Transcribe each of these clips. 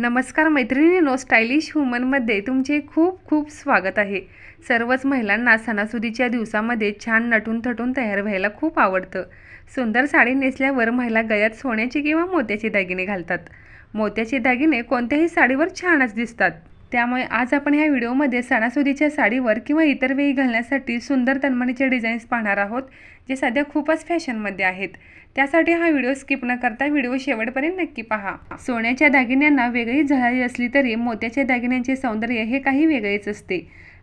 नमस्कार मैत्रिणीनो स्टायलिश वुमनमध्ये तुमचे खूप खूप स्वागत आहे. सर्वच महिलांना सणासुदीच्या दिवसामध्ये छान नटून थटून तयार व्हायला खूप आवडतं. सुंदर साडी नेसल्यावर महिला गळ्यात सोन्याचे किंवा मोत्याचे दागिने घालतात. मोत्याचे दागिने कोणत्याही साडीवर छानच दिसतात. त्यामुळे आज आपण ह्या व्हिडिओमध्ये सणासुदीच्या साडीवर किंवा इतर वेळी घालण्यासाठी सुंदर तन्मणीचे डिझाईन्स पाहणार आहोत जे सध्या खूपच फॅशनमध्ये आहेत. त्यासाठी हा व्हिडिओ स्किप न करता व्हिडिओ शेवटपर्यंत नक्की पहा. सोन्याच्या दागिन्यांना वेगळी झळाळी असली तरी मोत्याच्या दागिन्यांचे सौंदर्य हे काही वेगळेच असते.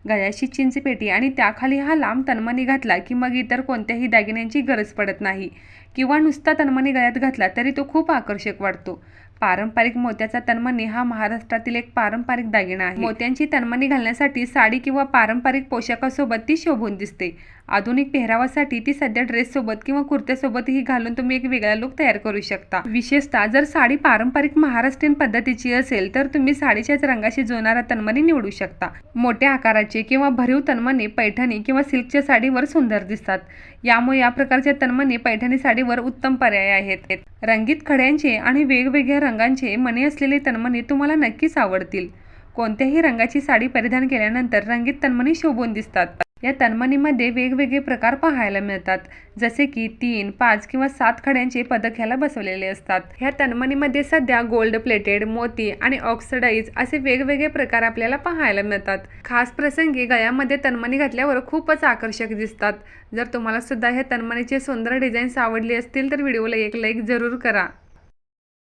गळ्याची चिंचपेटी आणि त्याखाली हा लांब तन्मणी घातला की मग इतर कोणत्याही दागिन्यांची गरज पडत नाही. किंवा नुसता तन्मणी गळ्यात घातला तरी तो खूप आकर्षक वाटतो. पारंपरिक मोत्याचा तन्मणी हा महाराष्ट्रातील एक पारंपरिक दागिना आहे. मोत्यांची तन्मणी घालण्यासाठी साडी किंवा पारंपरिक पोशाखासोबत ती शोभून दिसते. आधुनिक पेहरावासाठी ती सध्या ड्रेससोबत किंवा कुर्त्यासोबतही घालून तुम्ही एक वेगळा लुक तयार करू शकता. विशेषतः जर साडी पारंपरिक महाराष्ट्रीयन पद्धतीची असेल तर तुम्ही साडीच्याच रंगाशी जुळणारा तन्मणी निवडू शकता. मोठ्या आकाराचे किंवा भरीव तन्मणी पैठणी किंवा सिल्कच्या साडीवर सुंदर दिसतात. यामुळे या प्रकारच्या तन्मणी पैठणी साडीवर उत्तम पर्याय आहेत. रंगीत खड्यांचे आणि वेगवेगळ्या रंगांचे मणी असलेले तन्मणी तुम्हाला नक्कीच आवडतील. कोणत्याही रंगाची साडी परिधान केल्यानंतर रंगीत तन्मणी शोभून दिसतात. या तन्मणीमध्ये वेगवेगळे प्रकार पाहायला मिळतात. जसे की तीन पाच किंवा सात खड्यांचे पदक ह्याला बसवलेले असतात. ह्या तन्मणीमध्ये सध्या गोल्ड प्लेटेड मोती आणि ऑक्सिडाईज असे वेगवेगळे प्रकार आपल्याला पाहायला मिळतात. खास प्रसंगी गळ्यामध्ये तन्मणी घातल्यावर खूपच आकर्षक दिसतात. जर तुम्हाला सुद्धा ह्या तन्मणीचे सुंदर डिझाईन्स आवडले असतील तर व्हिडिओला एक लाईक जरूर करा.